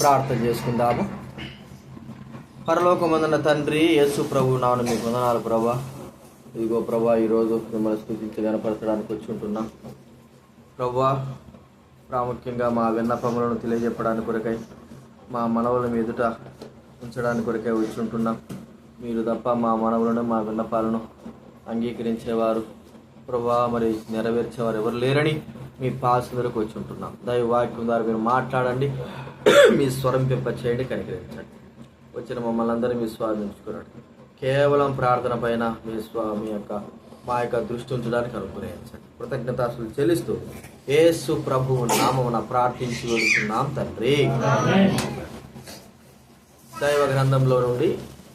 ప్రార్థన చేసుకుందాము. పరలోకమందన తండ్రి యేసు ప్రభు నాను మీకు వందనాలు ప్రభా. ఇదిగో ప్రభా ఈరోజు మిమ్మల్ని స్థుతించి గనపరచడానికి వచ్చి ఉంటున్నాం. ప్రభా ప్రాముఖ్యంగా మా విన్నపములను తెలియజెప్పడానికి కొరకై మా మనవుల మీదుట ఉంచడానికి కొరకై వచ్చి ఉంటున్నాం. మీరు తప్ప మా మనవులను మా విన్నపాలను అంగీకరించేవారు ప్రభా మరి నెరవేర్చేవారు ఎవరు లేరని మీ పాస్ వరకు వచ్చి ఉంటున్నాం. దైవ వాక్యం ద్వారా మీరు మాట్లాడండి. మీ స్వరం పెంప చేయండి కనికరించండి. వచ్చిన మమ్మల్ని అందరినీ మీ స్వాధీనించుకున్నాడు కేవలం ప్రార్థన పైన మీ స్వామి యొక్క మా యొక్క దృష్టి ఉంచడానికి అనుగ్రహించండి. కృతజ్ఞతాసులు చెల్లిస్తూ ఏసు ప్రభువు నామమున ప్రార్థించి వెళుతున్నాం తండ్రి. దైవ గ్రంథంలో నుండి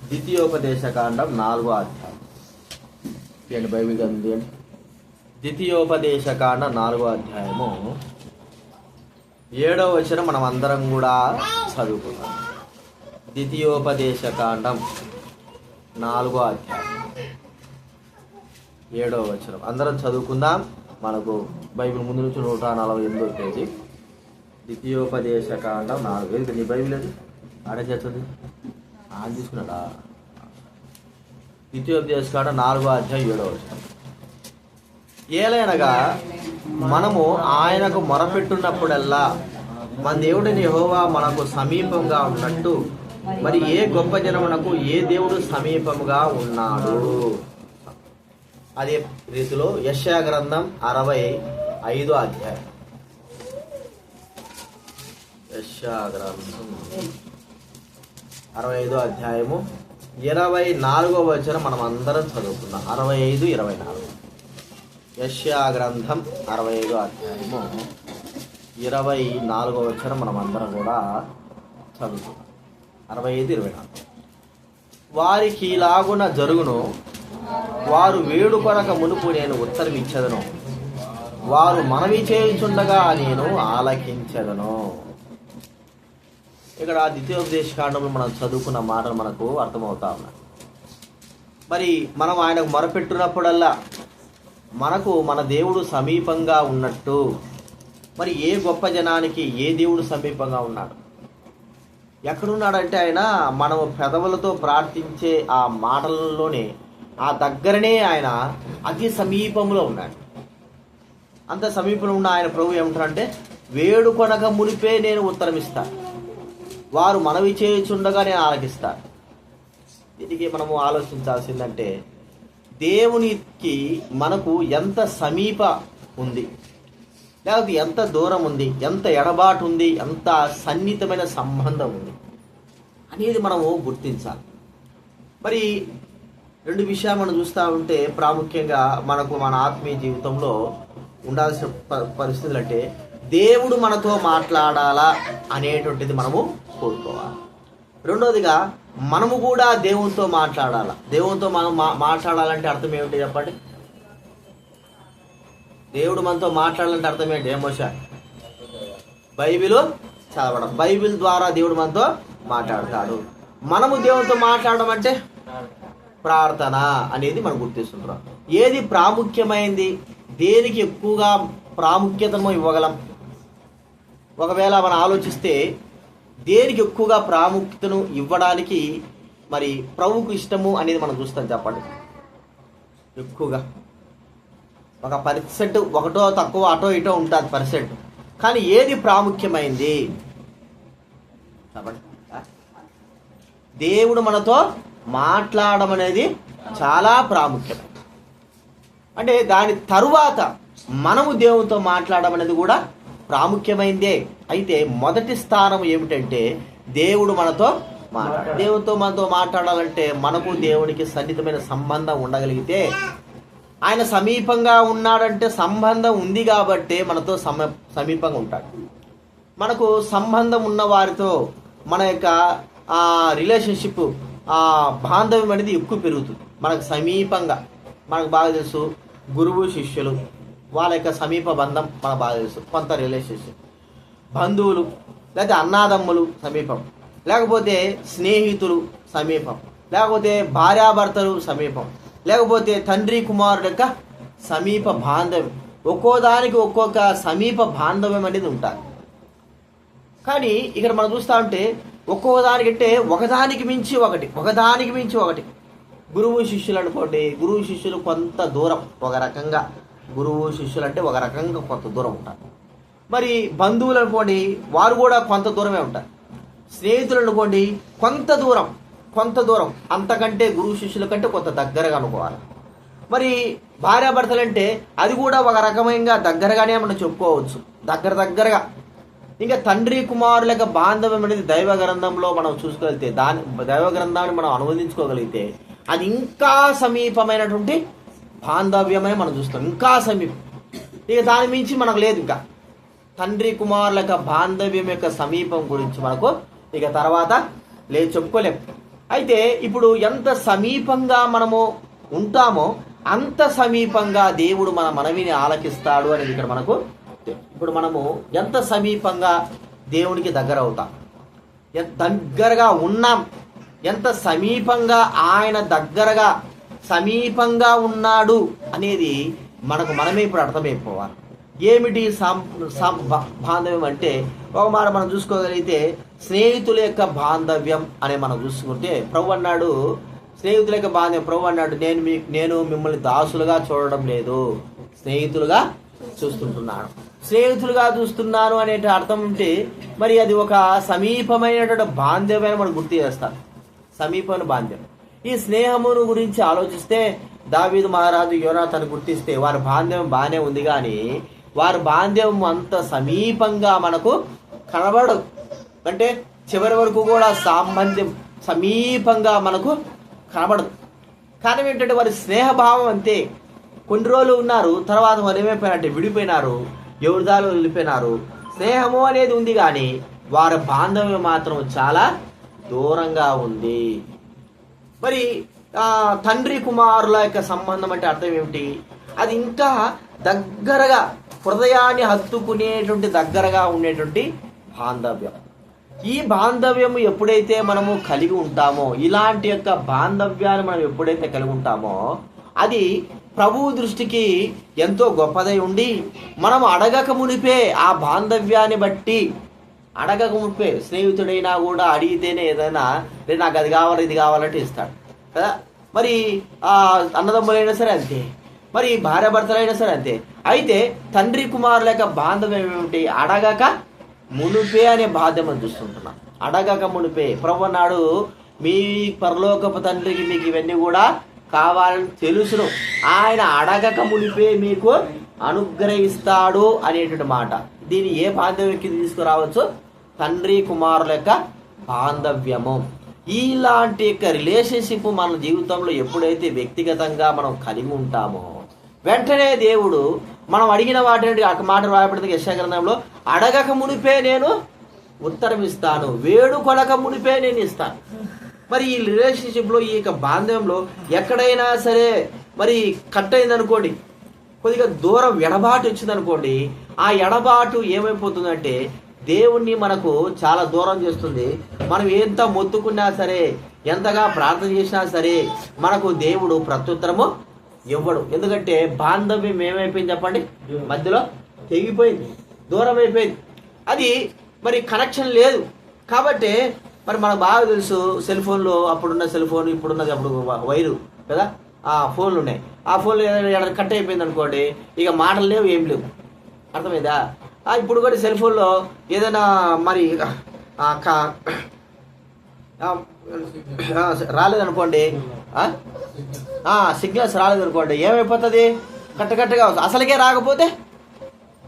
ద్వితీయోపదేశ కాండం నాలుగో అధ్యాయం. బైబిల్ గ్రంథం ద్వితీయోపదేశ కాండ నాలుగో అధ్యాయము. ఏడవ వచనం మనం అందరం కూడా చదువుకున్నాం ద్వితీయోపదేశ కాండం నాలుగో అధ్యాయం. ఏడవ వచనం. అందరం చదువుకుందాం. మనకు బైబిల్ ముందు నుంచి నూట నలభై ఎనిమిదో పేజీ ద్వితీయోపదేశ కాండం నాలుగు. ఏంటి నీ బైబిల్ అది? ఆడే చేస్తుంది ఆడ తీసుకున్నాడా? ద్వితీయోపదేశ కాండం నాలుగో అధ్యాయం ఏడవ వచనం. ఏలైనగా మనము ఆయనకు మొరపెట్టున్నప్పుడల్లా మన దేవుడిని హోవా మనకు సమీపంగా ఉన్నట్టు మరి ఏ గొప్ప జనమునకు ఏ దేవుడు సమీపముగా ఉన్నాడు? అదే రీతిలో యశా గ్రంథం అరవై ఐదో అధ్యాయం. యశా గ్రంథం అరవై ఐదో అధ్యాయము ఇరవై నాలుగో వచ్చిన మనం అందరం చదువుకున్నాం అరవై ఐదు ఇరవై నాలుగు. యష్యా గ్రంథం అరవై ఐదో అధ్యాయము. ఇరవై నాలుగో వచ్చరం మనం అందరం కూడా చదువుతున్నాం అరవై ఐదు ఇరవై నాలుగు వారికి లాగున జరుగును వారు వేడు మునుపు నేను ఉత్తరం ఇచ్చదను. వారు మనవి చేయుచుండగా నేను ఆలకించదను. ఇక్కడ ద్వితీయోపదేశ కాండంలో మనం చదువుకున్న మాటలు మనకు అర్థమవుతా ఉన్నాయి. మరి మనం ఆయనకు మొరపెట్టినప్పుడల్లా మనకు మన దేవుడు సమీపంగా ఉన్నట్టు. మరి ఏ గొప్ప జనానికి ఏ దేవుడు సమీపంగా ఉన్నాడు? ఎక్కడున్నాడంటే ఆయన మనం పెదవులతో ప్రార్థించే ఆ మాటలలోనే ఆ దగ్గరనే ఆయన అతి సమీపంలో ఉన్నాడు. అంత సమీపంలో ఉన్న ఆయన ప్రభు ఏమంటారంటే వేడుకొనక మునిపే నేను ఉత్తరమిస్తా. వారు మనవి చేయుచుండగా నేను ఆలకిస్తాను దీనికి మనము ఆలోచించాల్సిందంటే దేవునికి మనకు ఎంత సమీప ఉంది? లేకపోతే ఎంత దూరం ఉంది? ఎంత ఎడబాటు ఉంది? ఎంత సన్నిహితమైన సంబంధం ఉంది? అనేది మనము గుర్తించాలి. మరి రెండు విషయాలు మనం చూస్తూ ఉంటే ప్రాముఖ్యంగా మనకు మన ఆత్మీయ జీవితంలో ఉండాల్సిన ప- పరిస్థితులు అంటే దేవుడు మనతో మాట్లాడాలా అనేటువంటిది మనము కోరుకోవాలి. రెండోదిగా మనము కూడా దేవునితో మాట్లాడాలి? దేవునితో మనం మాట్లాడాలంటే అర్థం ఏమిటి చెప్పండి? దేవుడు మనతో మాట్లాడాలంటే అర్థం ఏంటి? ఏమోషా బైబిల్ చదవడం. బైబిల్ ద్వారా దేవుడు మనతో మాట్లాడతాడు. మనము దేవునితో మాట్లాడడం అంటే ప్రార్థన అనేది మనం గుర్తిస్తుంటాం. ఏది ప్రాముఖ్యమైంది? దేనికి ఎక్కువగా ప్రాముఖ్యతను ఇవ్వగలం? ఒకవేళ మనం ఆలోచిస్తే దేనికి ఎక్కువగా ప్రాముఖ్యతను ఇవ్వడానికి మరి ప్రభువుకు ఇష్టము అనేది మనం చూస్తాం చెప్పండి. ఎక్కువగా. ఒక పర్సెంట్ ఒకటో తక్కువ అటో ఇటో ఉంటుంది పర్సెంట్. కానీ ఏది ప్రాముఖ్యమైంది? చెప్పండి. దేవుడు మనతో మాట్లాడడం అనేది చాలా ప్రాముఖ్యత అంటే దాని తరువాత మనము దేవునితో మాట్లాడడం అనేది కూడా ప్రాముఖ్యమైందే. అయితే మొదటి స్థానం ఏమిటంటే దేవుడు మనతో మాట్లాడ. దేవునితో మనతో మాట్లాడాలంటే మనకు దేవునికి సన్నిహితమైన సంబంధం ఉండగలిగితే ఆయన సమీపంగా ఉన్నాడంటే సంబంధం ఉంది కాబట్టే మనతో సమ సమీపంగా ఉంటాడు. మనకు సంబంధం ఉన్న వారితో మన యొక్క ఆ రిలేషన్షిప్ ఆ బాంధవ్యం అనేది ఎక్కువ పెరుగుతుంది. మనకు సమీపంగా. మనకు బాగా తెలుసు గురువు శిష్యులు వాళ్ళ యొక్క సమీప బంధం మనకు బాగా తెలుసు. కొంత రిలేషన్షిప్ బంధువులు లేకపోతే అన్నాదమ్ములు సమీపం. లేకపోతే స్నేహితులు సమీపం. లేకపోతే భార్యాభర్తలు సమీపం. లేకపోతే తండ్రి కుమారుడు యొక్క సమీప బాంధవ్యం. ఒక్కో దానికి ఒక్కొక్క సమీప బాంధవ్యం అనేది ఉంటుంది కానీ ఇక్కడ మనం చూస్తా ఉంటే ఒక్కో దానికంటే ఒకదానికి మించి ఒకటి ఒకదానికి మించి ఒకటి. గురువు శిష్యులు అనుకోండి గురువు శిష్యులు కొంత దూరం ఒక రకంగా. గురువు శిష్యులు అంటే ఒక రకంగా కొంత దూరం ఉంటారు. మరి బంధువులు అనుకోండి వారు కూడా కొంత దూరమే ఉంటారు. స్నేహితులు అనుకోండి కొంత దూరం కొంత దూరం. అంతకంటే గురువు శిష్యుల కంటే కొంత దగ్గరగా అనుకోవాలి. మరి భార్యాభర్తలు అంటే అది కూడా ఒక రకమైన దగ్గరగానే మనం చెప్పుకోవచ్చు. దగ్గర దగ్గరగా. ఇంకా తండ్రి కుమారుల యొక్క బాంధవ్యం అనేది దైవ గ్రంథంలో మనం చూసుకోగలిగితే దాని దైవ గ్రంథాన్ని మనం అనువదించుకోగలిగితే అది ఇంకా సమీపమైనటువంటి బాంధవ్యమే మనం చూస్తాం ఇంకా సమీపం. ఇక దాని మించి మనకు లేదు ఇంకా. తండ్రి కుమారుల యొక్క బాంధవ్యం యొక్క సమీపం గురించి మనకు ఇక తర్వాత లేదు చెప్పుకోలేం. అయితే ఇప్పుడు ఎంత సమీపంగా మనము ఉంటామో అంత సమీపంగా దేవుడు మన మనవిని ఆలకిస్తాడు అనేది ఇక్కడ మనకు ఇప్పుడు మనము ఎంత సమీపంగా దేవునికి దగ్గర అవుతాం. ఎంత దగ్గరగా ఉన్నాం. ఎంత సమీపంగా ఆయన దగ్గరగా సమీపంగా ఉన్నాడు అనేది మనకు మనమే ఇప్పుడు అర్థమైపోవాలి. ఏమిటి సాం బాంధవ్యం అంటే? ఒక మాట మనం చూసుకోగలిగితే స్నేహితుల యొక్క బాంధవ్యం అనే మనం చూసుకుంటే ప్రభు అన్నాడు స్నేహితుల యొక్క బాంధవ్యం ప్రభు అన్నాడు నేను మీ నేను మిమ్మల్ని దాసులుగా చూడడం లేదు. స్నేహితులుగా చూస్తుంటున్నాను. స్నేహితులుగా చూస్తున్నాను అనే అర్థం ఉంటే మరి అది ఒక సమీపమైనటువంటి బాంధవ్యాన్ని మనం గుర్తు చేస్తాం. సమీపమైన బాంధవ్యం. ఈ స్నేహమును గురించి ఆలోచిస్తే దావీదు మహారాజు యోనాథను గుర్తిస్తే వారి బాంధవ్యం బాగానే ఉంది కానీ వారి బాంధవ్యం అంత సమీపంగా మనకు కనబడదు. అంటే చివరి వరకు కూడా సాంబంధ్యం సమీపంగా మనకు కనబడదు. కారణం ఏంటంటే వారి స్నేహభావం అంతే. కొన్ని రోజులు ఉన్నారు తర్వాత వారు విడిపోయినారు ఎవరిదాలు వెళ్ళిపోయినారు స్నేహము అనేది ఉంది కానీ వారి బాంధవ్యం మాత్రం చాలా దూరంగా ఉంది. మరి తండ్రి కుమారుల యొక్క సంబంధం అంటే అర్థం ఏమిటి? అది ఇంకా దగ్గరగా హృదయాన్ని హత్తుకునేటువంటి దగ్గరగా ఉండేటువంటి బాంధవ్యం. ఈ బాంధవ్యం ఎప్పుడైతే మనము కలిగి ఉంటామో ఇలాంటి యొక్క బాంధవ్యాన్ని మనం ఎప్పుడైతే కలిగి ఉంటామో అది ప్రభు దృష్టికి ఎంతో గొప్పదై ఉండి మనం అడగక మునిపే ఆ బాంధవ్యాన్ని బట్టి అడగక మునిపే స్నేహితుడైనా కూడా అడిగితేనే ఏదైనా "రే, నాకు అది కావాలి ఇది కావాలంటే ఇస్తాడు. కదా? మరి ఆ అన్నదమ్ములైనా సరే అంతే. మరి భార్యాభర్తలైనా సరే అంతే. అయితే తండ్రి కుమారుల యొక్క బాంధవ్యం ఏమిటి? అడగక మునిపే అనే బాధ్యమని మనం చూస్తుంటున్నాం. అడగక మునిపే. ప్రభు నాడు మీ పరలోకపు తండ్రికి మీకు ఇవన్నీ కూడా కావాలని తెలుసును. ఆయన అడగక మునిపే మీకు అనుగ్రహిస్తాడు అనేటువంటి మాట. దీన్ని ఏ బాంధవ్యం కింద తీసుకురావచ్చు? తండ్రి కుమారుల యొక్క బాంధవ్యము. ఇలాంటి యొక్క రిలేషన్షిప్ మన జీవితంలో ఎప్పుడైతే వ్యక్తిగతంగా మనం కలిగి ఉంటామో వెంటనే దేవుడు మనం అడిగిన వాటిని ఒక మాట రాయబడింది యశాగ్రంథంలో అడగక మునిపే నేను ఉత్తరం ఇస్తాను మునిపే నేను ఇస్తాను. మరి ఈ రిలేషన్షిప్లో ఈ యొక్క బాంధవ్యంలో ఎక్కడైనా సరే మరి కట్ అయిందనుకోండి కొద్దిగా దూరం ఎడబాటు వచ్చిందనుకోండి ఆ ఎడబాటు ఏమైపోతుందంటే దేవుణ్ణి మనకు చాలా దూరం చేస్తుంది. మనం ఎంత మొత్తుకున్నా సరే ఎంతగా ప్రార్థన చేసినా సరే మనకు దేవుడు ప్రత్యుత్తరము ఇవ్వడు. ఎందుకంటే బాంధవ్యం ఏమైపోయింది చెప్పండి? మధ్యలో తెగిపోయింది దూరం అయిపోయింది. అది మరి కనెక్షన్ లేదు. కాబట్టి మరి మనకు బాగా తెలుసు సెల్ ఫోన్లో అప్పుడున్న సెల్ ఫోన్ ఇప్పుడున్నది అప్పుడు వైరు కదా? ఫోన్లు ఉన్నాయి. ఆ ఫోన్లు ఏదైనా కట్ అయిపోయింది అనుకోండి ఇక మాటలు లేవు ఏం లేవు. అర్థమైందా? ఇప్పుడు కూడా సెల్ ఫోన్లో ఏదైనా మరి రాలేదనుకోండి సిగ్నల్స్ రాలేదనుకోండి ఏమైపోతుంది? కట్టకట్టగా అసలుకే రాకపోతే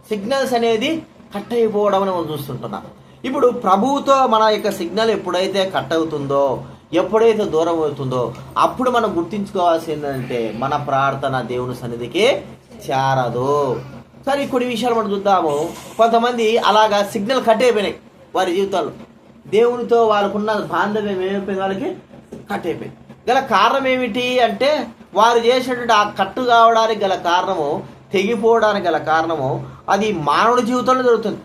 సిగ్నల్స్ అనేది కట్ అయిపోవడం అని మనం చూస్తుంటున్నాం. ఇప్పుడు ప్రభువుతో మన యొక్క సిగ్నల్ ఎప్పుడైతే కట్ అవుతుందో ఎప్పుడైతే దూరం అవుతుందో అప్పుడు మనం గుర్తించుకోవాల్సిందంటే మన ప్రార్థన దేవుని సన్నిధికి చేరదు. సరే కొన్ని విషయాలు మనం చూద్దాము. కొంతమంది అలాగా సిగ్నల్ కట్ అయిపోయినాయి వారి జీవితాలు. దేవునితో వాళ్ళకున్న బాంధవ్యం ఏమైపోయింది వాళ్ళకి? కట్ అయిపోయింది. గల కారణం ఏమిటి అంటే వారు చేసినటువంటి ఆ కట్టు కావడానికి గల కారణము తెగిపోవడానికి గల కారణము అది మానవుడి జీవితంలో జరుగుతుంది.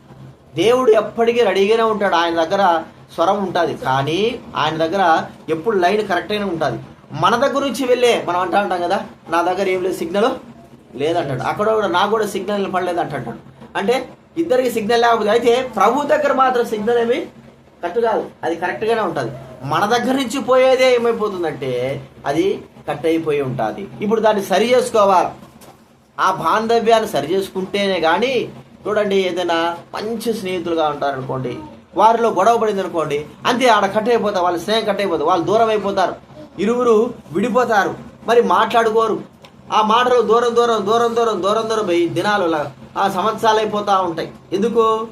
దేవుడు ఎప్పటికీ రెడీగానే ఉంటాడు. ఆయన దగ్గర స్వరం ఉంటుంది. కానీ ఆయన దగ్గర ఎప్పుడు లైన్ కరెక్ట్గానే ఉంటుంది. మన దగ్గర నుంచి వెళ్ళే మనం అంటా ఉంటాం కదా నా దగ్గర ఏం లేదు సిగ్నల్ లేదంటాడు. అక్కడ కూడా నాకు కూడా సిగ్నల్ పడలేదు అంటాడు అంటే ఇద్దరికి సిగ్నల్ లేకపోతే అయితే ప్రభు దగ్గర మాత్రం సిగ్నల్ ఏమి కట్టు కాదు. అది కరెక్ట్గానే ఉంటుంది. మన దగ్గర నుంచి పోయేదే ఏమైపోతుందంటే అది కట్ అయిపోయి ఉంటుంది. ఇప్పుడు దాన్ని సరి చేసుకోవాలి. ఆ బాంధవ్యాన్ని సరి చేసుకుంటేనే కానీ చూడండి ఏదైనా మంచి స్నేహితులుగా ఉంటారనుకోండి వారిలో గొడవ పడింది అనుకోండి అంతే ఆడ కట్ అయిపోతారు వాళ్ళ స్నేహం కట్ అయిపోతుంది వాళ్ళు దూరం అయిపోతారు. ఇరువురు విడిపోతారు మరి మాట్లాడుకోరు. ఆ మాటలు దూరం దూరం దూరం దూరం దూరం దూరం పోయి దినాలు ఆ సంవత్సరాలు అయిపోతూ ఉంటాయి. ఎందుకు?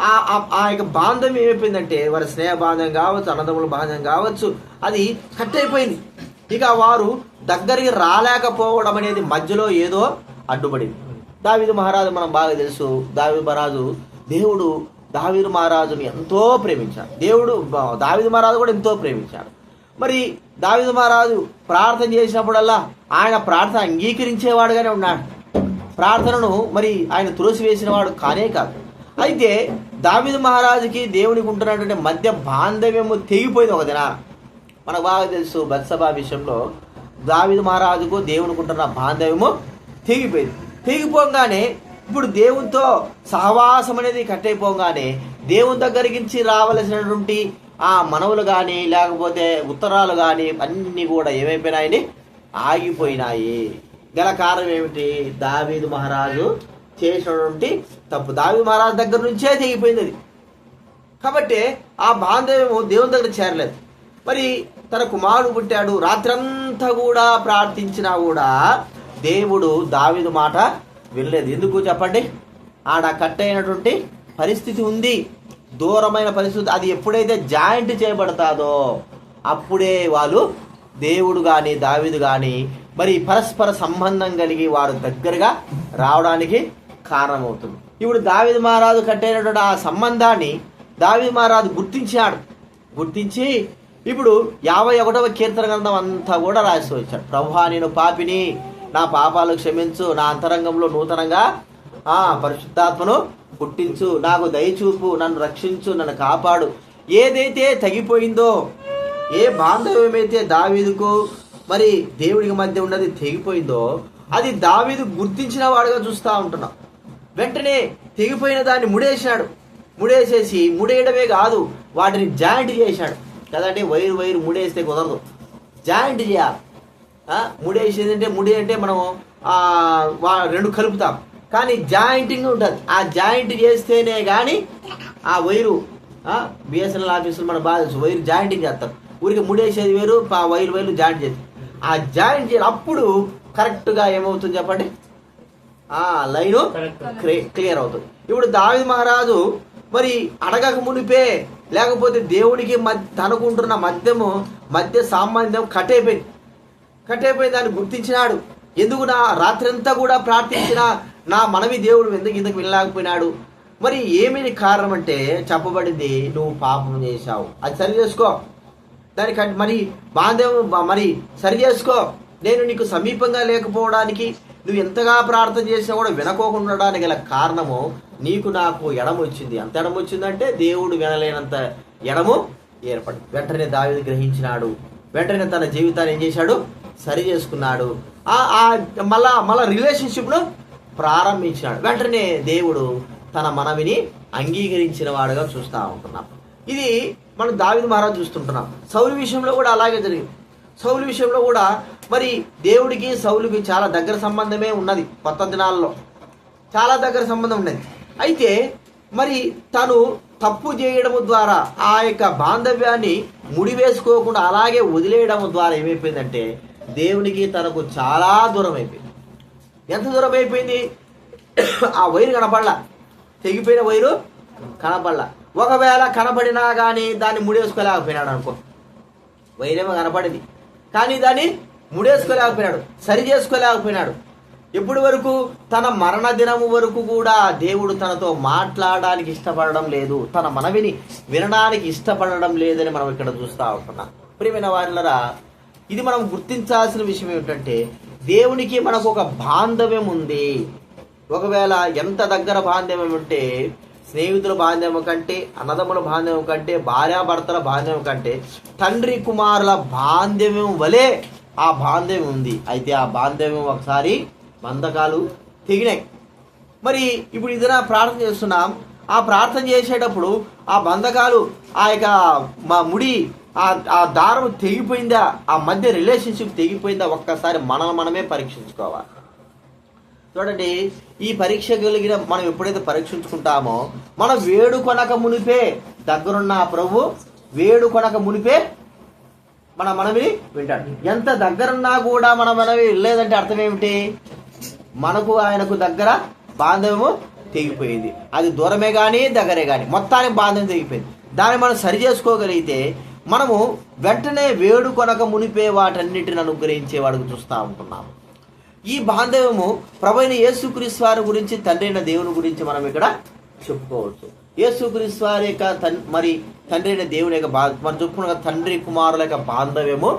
ఆ ఆ- ఆ యొక్క బాంధవ్యం ఏమైపోయిందంటే వారి స్నేహ బాంధవ్యం కావచ్చు అన్నదమ్ముల బాంధవ్యం కావచ్చు అది కట్ అయిపోయింది ఇక వారు దగ్గరికి రాలేకపోవడం అనేది మధ్యలో ఏదో అడ్డుపడింది. దావిదు మహారాజు మనం బాగా తెలుసు. దావిదు మహారాజు దేవుడు దావిదు మహారాజుని ఎంతో ప్రేమించాడు దేవుడు బ- దావీదు మహారాజు కూడా ఎంతో ప్రేమించాడు మరి దావిదు మహారాజు ప్రార్థన చేసినప్పుడల్లా ఆయన ప్రార్థన అంగీకరించేవాడుగానే ఉన్నాడు. ప్రార్థనను మరి ఆయన తులసి వాడు కానే కాదు. అయితే దావిదు మహారాజుకి దేవునికి ఉంటున్నటువంటి మధ్య బాంధవ్యము తెగిపోయింది ఒక దిన మనకు బాగా తెలుసు బత్సభ విషయంలో దావిదు మహారాజుకు దేవునికి ఉంటున్న బాంధవ్యము తెగిపోయింది. తెగిపోగానే ఇప్పుడు దేవునితో సహవాసం అనేది కట్టయిపోగానే దేవుని దగ్గరికి నుంచి రావలసినటువంటి ఆ మనవులు కానీ లేకపోతే ఉత్తరాలు కానీ అన్నీ కూడా ఏమైపోయినాయని? ఆగిపోయినాయి. గల కారణం ఏమిటి? దావీదు మహారాజు చేసినటువంటి తప్పు. దావీ మహారాజు దగ్గర నుంచే తెగిపోయింది అది. కాబట్టి ఆ బాంధవ్యము దేవుని దగ్గర చేరలేదు. మరి తన కుమారుడు పుట్టాడు. రాత్రంతా కూడా ప్రార్థించినా కూడా దేవుడు దావిదు మాట వినలేదు ఎందుకు చెప్పండి? ఆడ కట్ అయినటువంటి పరిస్థితి ఉంది. దూరమైన పరిస్థితి. అది ఎప్పుడైతే జాయింట్ చేయబడతాదో అప్పుడే వాళ్ళు దేవుడు కానీ దావిదు కానీ మరి పరస్పర సంబంధం కలిగి వారు దగ్గరగా రావడానికి కారణమవుతుంది. ఇప్పుడు దావిదు మహారాజు కట్టైనటువంటి ఆ సంబంధాన్ని దావిదు మహారాజు గుర్తించాడు. గుర్తించి ఇప్పుడు యాభై ఒకటవ కీర్తన గ్రంథం అంతా కూడా రాసి వచ్చాడు. ప్రభా నేను పాపిని నా పాపాలు క్షమించు నా అంతరంగంలో నూతనంగా ఆ పరిశుద్ధాత్మను పుట్టించు నాకు దయచూపు నన్ను రక్షించు నన్ను కాపాడు. ఏదైతే తగిపోయిందో ఏ బాంధవ్యం అయితే దావీదుకు మరి దేవుడికి మధ్య ఉన్నది తెగిపోయిందో అది దావీదు గుర్తించిన వాడుగా చూస్తూ ఉంటున్నాం. వెంటనే తెగిపోయిన దాన్ని ముడేసాడు ముడేసేసి ముడేయడమే కాదు వాటిని జాయింట్ చేశాడు. కదండి వైరు వైరు ముడేస్తే కుదరదు. జాయింట్ చేయాలి. ఆ, ముడేసేది అంటే ముడి అంటే మనం ఆ, వా- రెండు కలుపుతాం. కానీ జాయింటింగ్ ఉంటుంది. ఆ జాయింట్ చేస్తేనే కానీ ఆ వైరు బిఎస్ఎన్ఎల్ ఆఫీసులు మన బాగా వైరు జాయింటింగ్ చేస్తారు. ఊరికి ముడేసేది వేరు ఆ వైరు వైరు జాయింట్ చేస్తారు. ఆ జాయింట్ చేయాలి అప్పుడు కరెక్ట్గా ఏమవుతుంది చెప్పండి? ఆ లైను క్లియర్ అవుతుంది. ఇప్పుడు దావి మహారాజు మరి అడగక మునిపే లేకపోతే దేవుడికి మధ్య తనకుంటున్న మధ్యము మధ్య సామాన్యం కట్ అయిపోయింది కట్ దాన్ని గుర్తించినాడు. ఎందుకు నా రాత్రంతా కూడా ప్రార్థించిన నా మనవి దేవుడు ఎందుకు ఇంతకు వినలేకపోయినాడు? మరి ఏమీ కారణం అంటే చెప్పబడింది నువ్వు పాపం చేశావు. అది సరి చేసుకో. దాని మరి బాంధవ్యం మరి సరి చేసుకో. నేను నీకు సమీపంగా లేకపోవడానికి నువ్వు ఎంతగా ప్రార్థన చేసినా కూడా వినకోకుండా ఉండడానికి గల కారణము నీకు నాకు ఎడమ వచ్చింది. అంత ఎడమ వచ్చిందంటే దేవుడు వినలేనంత ఎడము ఏర్పడి వెంటనే దావి గ్రహించినాడు. వెంటనే తన జీవితాన్ని ఏం చేశాడు? సరి చేసుకున్నాడు. ఆ మళ్ళా మళ్ళా రిలేషన్షిప్ను ప్రారంభించినాడు. వెంటనే దేవుడు తన మనవిని అంగీకరించిన వాడుగా చూస్తూ ఉంటున్నాం. ఇది మనం దావిది మహారాజ్ చూస్తుంటున్నాం. సౌలు విషయంలో కూడా అలాగే జరిగింది. సౌలు విషయంలో కూడా మరి దేవుడికి సౌలుకి చాలా దగ్గర సంబంధమే ఉన్నది కొత్త దినాల్లో. చాలా దగ్గర సంబంధం ఉన్నది. అయితే మరి తను తప్పు చేయడం ద్వారా ఆ యొక్క బాంధవ్యాన్ని ముడివేసుకోకుండా అలాగే వదిలేయడం ద్వారా ఏమైపోయిందంటే దేవునికి తనకు చాలా దూరం అయిపోయింది ఎంత దూరం అయిపోయింది ఆ వైరు కనపడలా. తెగిపోయిన వైరు కనపడలా. ఒకవేళ కనపడినా కానీ దాన్ని ముడేసుకోలేకపోయినాడు అనుకో. వైరేమో కనపడింది. కానీ దాన్ని ముడేసుకోలేకపోయినాడు. సరి చేసుకోలేకపోయినాడు. ఎప్పటి వరకు? తన మరణ దినము వరకు కూడా దేవుడు తనతో మాట్లాడడానికి ఇష్టపడడం లేదు. తన మనవిని వినడానికి ఇష్టపడడం లేదని మనం ఇక్కడ చూస్తూ ఉంటున్నాం. ప్రియమైన వారిలరా ఇది మనం గుర్తించాల్సిన విషయం ఏమిటంటే దేవునికి మనకు ఒక బాంధవ్యం ఉంది ఒకవేళ ఎంత దగ్గర బాంధవ్యం ఉంటే స్నేహితుల బాంధవ్యం కంటే అన్నదమ్ముల బాంధవ్యం కంటే భార్యాభర్తల బాంధవ్యం కంటే తండ్రి కుమారుల బాంధవ్యం వలె ఆ బాంధవ్యం ఉంది అయితే ఆ బాంధవ్యం ఒకసారి బంధకాలు తెగినాయి. మరి ఇప్పుడు ఇదినా ప్రార్థన చేస్తున్నాం. ఆ ప్రార్థన చేసేటప్పుడు ఆ బంధకాలు ఆ యొక్క మా ముడి ఆ ఆ దారం తెగిపోయిందా? ఆ మధ్య రిలేషన్షిప్ తెగిపోయిందా? ఒక్కసారి మనల్ని మనమే పరీక్షించుకోవాలి. చూడండి ఈ పరీక్ష కలిగిన మనం ఎప్పుడైతే పరీక్షించుకుంటామో మనం వేడుకొనక మునిపే దగ్గరున్న ఆ ప్రభు వేడుకొనక మునిపే మన మనవి వింటాడు. ఎంత దగ్గరున్నా కూడా మన మనవి లేదంటే అర్థం ఏమిటి మనకు ఆయనకు దగ్గర బాంధవ్యము తెగిపోయింది. అది దూరమే కానీ దగ్గరే కానీ మొత్తానికి బాంధవ్యం తెగిపోయింది. దాన్ని మనం సరి చేసుకోగలిగితే మనము వెంటనే వేడుకొనక మునిపే వాటన్నిటిని అనుగ్రహించే వాడికి చూస్తూ ఉంటున్నాము ఈ బాంధవ్యము ప్రభైన యేసుక్రీస్తు వారి గురించి తండ్రి అయిన దేవుని గురించి మనం ఇక్కడ చెప్పుకోవచ్చు. యేసుక్రీస్తు వారి యొక్క తన్ మరి తండ్రి అయిన దేవుని యొక్క బా మనం చెప్పుకున్న తండ్రి కుమారుల యొక్క బాంధవ్యము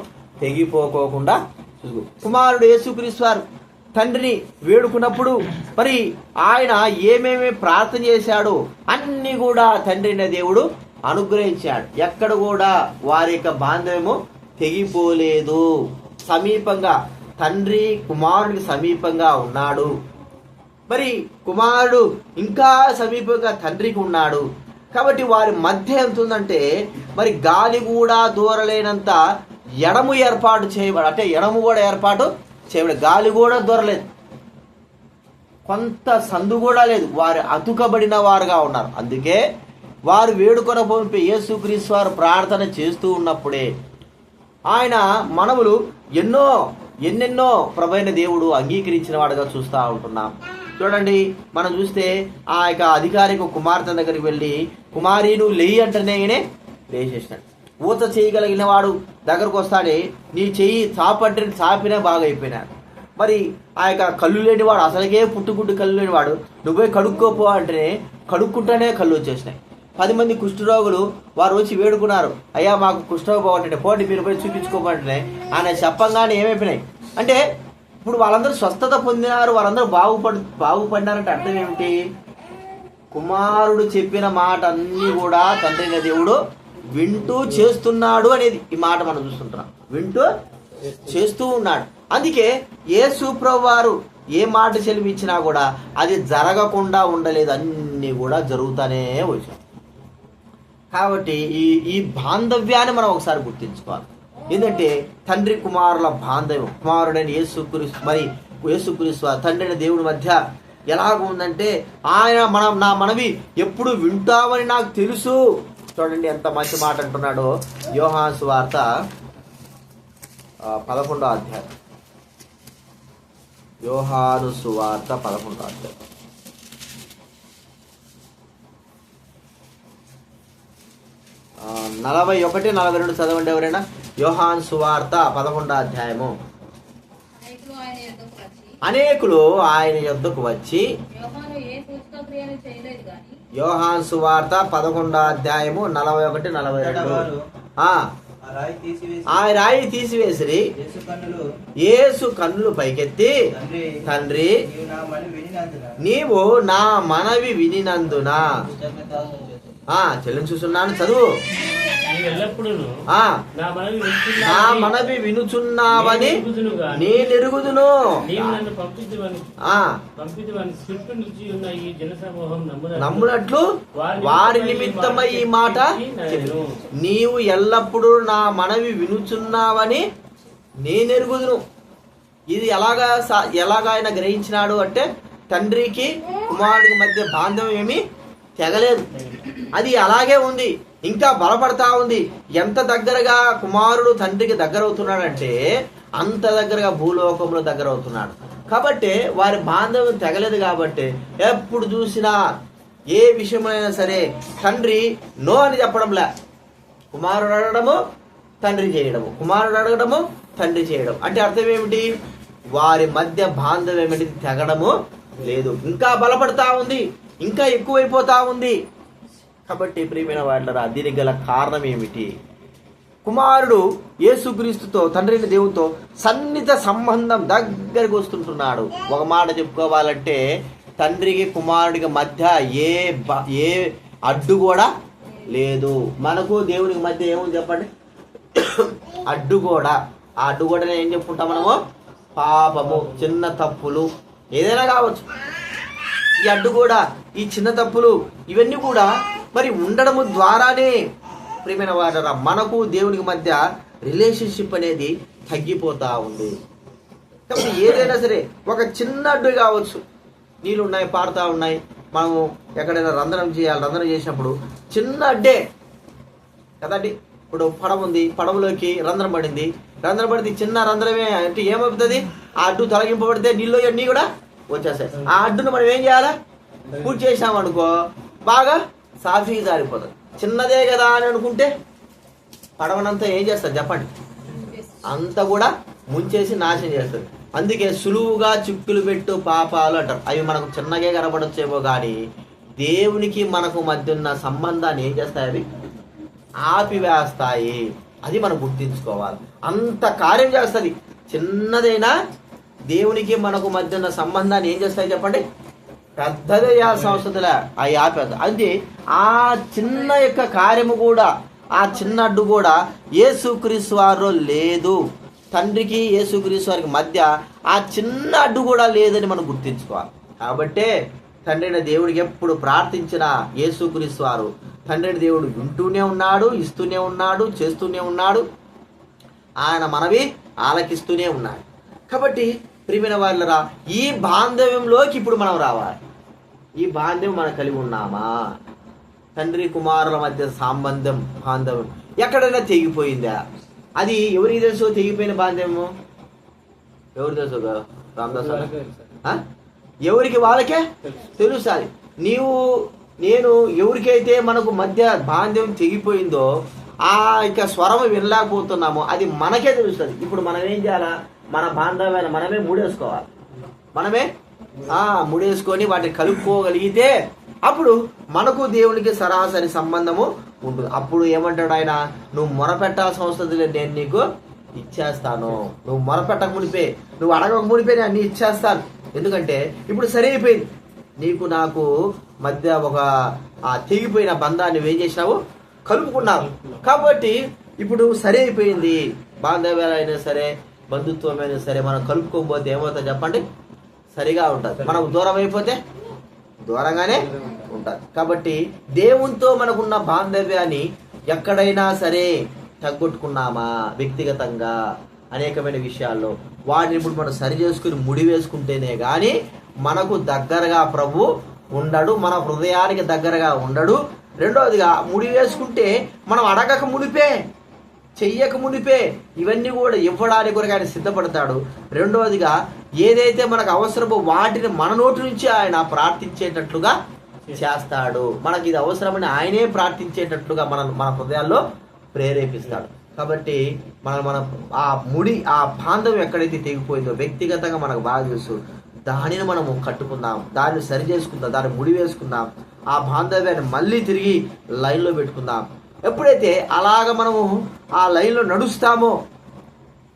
తెగిపోకోకుండా కుమారుడు యేసుక్రీస్తు వారు తండ్రిని వేడుకున్నప్పుడు మరి ఆయన ఏమేమి ప్రార్థన చేశాడో అన్నీ కూడా తండ్రి అయిన దేవుడు అనుగ్రహించాడు. ఎక్కడ కూడా వారి యొక్క బాంధవ్యము తెగిపోలేదు. సమీపంగా తండ్రి కుమారుడికి సమీపంగా ఉన్నాడు. మరి కుమారుడు ఇంకా సమీపంగా తండ్రికి ఉన్నాడు. కాబట్టి వారి మధ్య ఎంత ఉందంటే మరి గాలి కూడా దూరలేనంత ఎడము ఏర్పాటు చేయబడి అంటే ఎడము కూడా ఏర్పాటు చేయబడి గాలి కూడా దూరలేదు. కొంత సందు కూడా లేదు. వారు అతుకబడిన వారుగా ఉన్నారు. అందుకే వారు వేడుకొన పంపి యేసుక్రీస్తు వారు ప్రార్థన చేస్తూ ఉన్నప్పుడే ఆయన మనవులు ఎన్నో ఎన్నెన్నో ప్రభైన దేవుడు అంగీకరించిన వాడుగా చూస్తూ ఉంటున్నాం. చూడండి మనం చూస్తే ఆ యొక్క అధికారిక కుమార్తె దగ్గరికి వెళ్ళి కుమారీను లేయి అంటేనే ఈయనే లేచేసినాడు. ఊత చేయగలిగిన వాడు దగ్గరకు వస్తాడే నీ చెయ్యి చాపంటే చాపినా బాగా అయిపోయినాడు మరి ఆ యొక్క కళ్ళు లేనివాడు అసలుకే పుట్టుకుంటు కళ్ళు లేనివాడు నువ్వే కడుక్కోపో అంటేనే కడుక్కుంటేనే కళ్ళు వచ్చేసినాయి. పది మంది కుష్ఠరోగులు వారు వచ్చి వేడుకున్నారు. అయ్యా మాకు కుష్ఠరోగం పోగొట్టే పోటీ మీరు పోయి చూపించుకోమంటే ఆయన చెప్పంగానే ఏమైపోయినాయి? అంటే ఇప్పుడు వాళ్ళందరూ స్వస్థత పొందినారు వాళ్ళందరూ బాగుపడి బాగుపడినారంటే అర్థం ఏమిటి? కుమారుడు చెప్పిన మాట అన్నీ కూడా తండ్రి దేవుడు వింటూ చేస్తున్నాడు అనేది ఈ మాట మనం చూస్తుంటున్నాం. వింటూ చేస్తూ ఉన్నాడు. అందుకే ఏ ప్రభు వారు ఏ మాట చెలిమిచ్చినా కూడా అది జరగకుండా ఉండలేదు. అన్నీ కూడా జరుగుతూనే వచ్చాయి. కాబట్టి ఈ ఈ బాంధవ్యాన్ని మనం ఒకసారి గుర్తించుకోవాలి. ఏంటంటే తండ్రి కుమారుల బాంధవ్యం కుమారుడైన యేసుక్రీస్తు మరి యేసుక్రీస్తు తండ్రి అయిన దేవుడి మధ్య ఎలాగ ఉందంటే ఆయన మనం నా మనవి ఎప్పుడు వింటామని నాకు తెలుసు. చూడండి ఎంత మంచి మాట అంటున్నాడో యోహాన్స్ వార్త పదకొండో అధ్యాయం. యోహాను సువార్త పదకొండో అధ్యాయం. నలభై ఒకటి నలభై రెండు చదవండి ఎవరైనా? యోహాన్ సువార్త పదకొండో అధ్యాయము. అనేకులు ఆయన యొద్దకు వచ్చి యోహాన్ సువార్త పదకొండో అధ్యాయము నలభై ఒకటి నలభై రెండు. ఆ, రాయి తీసివేసి తీసివేసిరి. యేసు కన్నులు పైకెత్తి తండ్రి నీవు నా మనవి వినినందున. ఆ చెల్లించుచున్నాను చదువు. నా మనవి వినుచున్నావని ఎరుగుదును జనసమూహం నమ్మున నమ్మునట్లు వారి నిమిత్తమై ఈ మాట. నీవు ఎల్లప్పుడూ నా మనవి వినుచున్నావని నేనెరుగుదును ఇది ఎలాగా ఎలాగా ఆయన గ్రహించినాడు అంటే తండ్రికి కుమారుడికి మధ్య బాంధవ్యం ఏమి? తెగలేదు. అది అలాగే ఉంది. ఇంకా బలపడతా ఉంది. ఎంత దగ్గరగా కుమారుడు తండ్రికి దగ్గర అవుతున్నాడంటే అంత దగ్గరగా భూలోకంలో దగ్గర అవుతున్నాడు కాబట్టి వారి బాంధవ్యం తెగలేదు కాబట్టి ఎప్పుడు చూసినా ఏ విషయమైనా సరే తండ్రి నో అని చెప్పడంలే. కుమారుడు అడగడము తండ్రి చేయడము. కుమారుడు అడగడము తండ్రి చేయడం. అంటే అర్థం ఏమిటి? వారి మధ్య బాంధవ్యం ఏమిటి? తెగడము లేదు. ఇంకా బలపడతా ఉంది. ఇంకా ఎక్కువైపోతా ఉంది. కాబట్టి ప్రియమైన వాళ్ళ దీనికి గల కారణం ఏమిటి? కుమారుడు యేసుక్రీస్తుతో తండ్రి అయిన దేవునితో సన్నిహిత సంబంధం దగ్గరికి వస్తుంటున్నాడు. ఒక మాట చెప్పుకోవాలంటే తండ్రికి కుమారుడికి మధ్య ఏ ఏ అడ్డు కూడా లేదు. మనకు దేవునికి మధ్య ఏముంది చెప్పండి? అడ్డు కూడా. ఆ అడ్డు కూడా ఏం చెప్పుకుంటాం మనము? పాపము చిన్న తప్పులు. ఏదైనా కావచ్చు. ఈ అడ్డు కూడా ఈ చిన్న తప్పులు ఇవన్నీ కూడా మరి ఉండడము ద్వారానే ప్రియమైన వాడరా మనకు దేవునికి మధ్య రిలేషన్షిప్ అనేది తగ్గిపోతా ఉంది. కాబట్టి ఏదైనా సరే ఒక చిన్న అడ్డు కావచ్చు. నీళ్ళు ఉన్నాయి పారుతా ఉన్నాయి. మనము ఎక్కడైనా రంధ్రం చేయాలి రంధ్రం చేసినప్పుడు చిన్న అడ్డే. కదండి? ఇప్పుడు పడవ ఉంది పడవలోకి రంధ్రం పడింది. రంధ్రం పడితే చిన్న రంధ్రమే అంటే ఏమవుతుంది? ఆ అడ్డు తొలగింపబడితే నీళ్ళు అన్నీ కూడా వచ్చేస్తాయి. ఆ అడ్డును మనం ఏం చేయాలా? పూర్తి చేసామనుకో బాగా సాఫీగా జారిపోతుంది. చిన్నదే కదా అని అనుకుంటే పడవనంతా ఏం చేస్తారు చెప్పండి? అంతా కూడా ముంచేసి నాశనం చేస్తుంది. అందుకే సులువుగా చిక్కులు పెట్టు పాపాలు అంటారు. అవి మనకు చిన్నగే కనబడొచ్చేమో కానీ దేవునికి మనకు మధ్య ఉన్న సంబంధాన్ని ఏం చేస్తాయి అవి? ఆపివేస్తాయి. అది మనం గుర్తించుకోవాలి. అంత కార్యం చేస్తుంది. చిన్నదైనా దేవునికి మనకు మధ్య ఉన్న సంబంధాన్ని ఏం చేస్తాయి చెప్పండి? పెద్దదే చేయాల్సిన అవసరం లే. అవి ఆపేది అంటే ఆ చిన్న యొక్క కార్యము కూడా ఆ చిన్న అడ్డు కూడా యేసుక్రీస్తు వారు లేదు. తండ్రికి యేసుక్రీస్తు వారికి మధ్య ఆ చిన్న అడ్డు కూడా లేదని మనం గుర్తించుకోవాలి. కాబట్టే తండ్రి అయిన దేవుడికి ఎప్పుడు ప్రార్థించిన యేసుక్రీస్తు వారు తండ్రి అయిన దేవుడు వింటూనే ఉన్నాడు ఇస్తూనే ఉన్నాడు చేస్తూనే ఉన్నాడు. ఆయన మనవి ఆలకిస్తూనే ఉన్నాడు. కాబట్టి ప్రియమైన వాళ్ళరా ఈ బాంధవ్యంలోకి ఇప్పుడు మనం రావాలి. ఈ బాంధవ్యం మనం కలిగి ఉన్నామా? తండ్రి కుమారుల మధ్య సంబంధం బాంధవ్యం ఎక్కడైనా తెగిపోయిందా? అది ఎవరికి తెలుసు తెగిపోయిన బాంధవ్యము? ఎవరు తెలుసు రామదాస్ ఎవరికి వాళ్ళకే? తెలుసాలి నీవు నేను ఎవరికైతే మనకు మధ్య బాంధవ్యం తెగిపోయిందో ఆ యొక్క స్వరం వినలేకపోతున్నామో అది మనకే తెలుస్తుంది. ఇప్పుడు మనం ఏం చేయాలా? మన బాంధవ్యాన్ని మనమే మూడేసుకోవాలి. మనమే ఆ ముడేసుకొని వాటిని కలుపుకోగలిగితే అప్పుడు మనకు దేవునికి సరాసరి సంబంధము ఉంటుంది. అప్పుడు ఏమంటాడు ఆయన? నువ్వు మొరపెట్టాల్సిన అవసరం లేదు నేను నీకు ఇచ్చేస్తాను. నువ్వు మొరపెట్టక మునిపే నువ్వు అడగక మునిపే నేను అన్ని ఇచ్చేస్తాను. ఎందుకంటే ఇప్పుడు సరి అయిపోయింది. నీకు నాకు మధ్య ఒక ఆ తెగిపోయిన బంధాన్ని ఏం చేసినావు? కలుపుకున్నావు. కాబట్టి ఇప్పుడు సరి అయిపోయింది. బాంధవ్యాలైనా సరే బంధుత్వమైనా సరే మనం కలుపుకోకపోతే ఏమవుతుంది చెప్పండి? సరిగా ఉంటుంది. మనం దూరం అయిపోతే దూరంగానే ఉంటుంది. కాబట్టి దేవునితో మనకున్న బాంధవ్యాన్ని ఎక్కడైనా సరే తగ్గొట్టుకున్నామా? వ్యక్తిగతంగా అనేకమైన విషయాల్లో. వాటిని ఇప్పుడు మనం సరి చేసుకుని ముడి వేసుకుంటేనే కానీ మనకు దగ్గరగా ప్రభు ఉండడు మన హృదయానికి దగ్గరగా ఉండడు. రెండవదిగా ముడి వేసుకుంటే మనం అడగక మునిపే. చెయ్యక మునిపే ఇవన్నీ కూడా ఇవ్వడానికి కొరకు ఆయన సిద్ధపడతాడు. రెండవదిగా ఏదైతే మనకు అవసరమో వాటిని మన నోటి నుంచి ఆయన ప్రార్థించేటట్లుగా చేస్తాడు. మనకి ఇది అవసరమని ఆయనే ప్రార్థించేటట్లుగా మన మన హృదయాల్లో ప్రేరేపిస్తాడు. కాబట్టి మన మన ఆ ముడి ఆ బాంధవ్యం ఎక్కడైతే తెగిపోయిందో వ్యక్తిగతంగా మనకు బాగా తెలుసు. దానిని మనము కట్టుకుందాం. దాన్ని సరి చేసుకుందాం. దాన్ని ముడి వేసుకుందాం. ఆ బాంధవ్యాన్ని మళ్ళీ తిరిగి లైన్లో పెట్టుకుందాం. ఎప్పుడైతే అలాగ మనము ఆ లైన్లో నడుస్తామో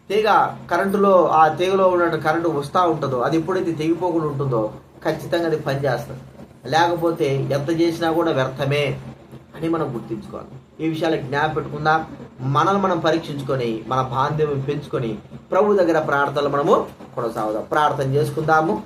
తీగ కరెంటులో ఆ తీగలో ఉన్న కరెంటు వస్తూ ఉంటుందో అది ఎప్పుడైతే తెగిపోకుండా ఉంటుందో ఖచ్చితంగా అది పనిచేస్తుంది లేకపోతే ఎంత చేసినా కూడా వ్యర్థమే అని మనం గుర్తించుకోవాలి. ఈ విషయాలు జ్ఞాప పెట్టుకుందాం. మనల్ని మనం పరీక్షించుకొని మన బాంధవ్యం పెంచుకొని ప్రభు దగ్గర ప్రార్థనలు మనము కొనసాగుదాం. ప్రార్థన చేసుకుందాము.